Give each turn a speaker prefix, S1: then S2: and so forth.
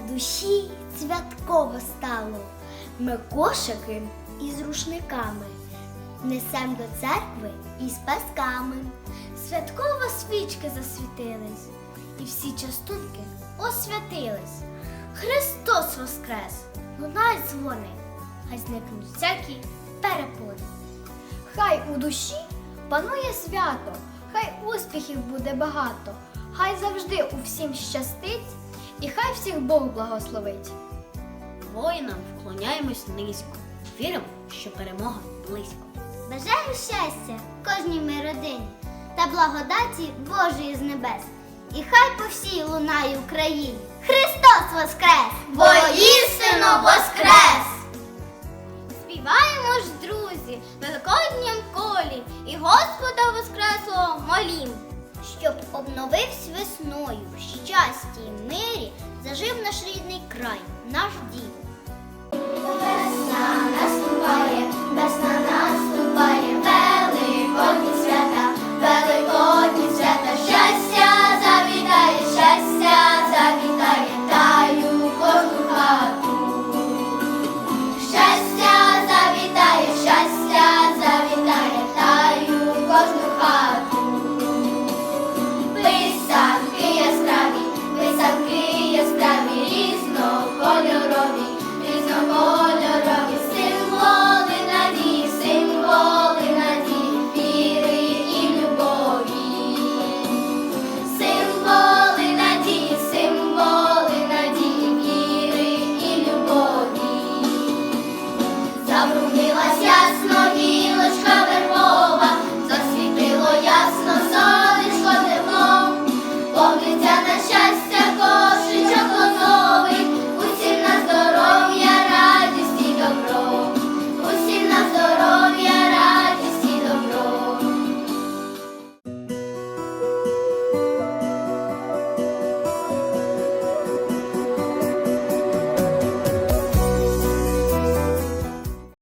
S1: душі святково стало. Ми кошики із рушниками несем до церкви із пасками. Святково свічки засвітились, і всі частунки освятились. Христос воскрес! Лунають дзвони, хай зникнуть всякі перепони.
S2: Хай у душі панує свято, хай успіхів буде багато, хай завжди у всім щастить, і хай всіх Бог благословить.
S3: Воїнам вклоняємось низько. Віримо, що перемога близько.
S1: Бажаю щастя кожній ми родині та благодаті Божої з небес. І хай по всій лунає Україні. Христос воскрес! Воістину воскрес! Співаємо ж, друзі, великоднім колі і Господа Воскреслого молім, обновився весною в щасті і мирі, зажив наш рідний край, наш дім.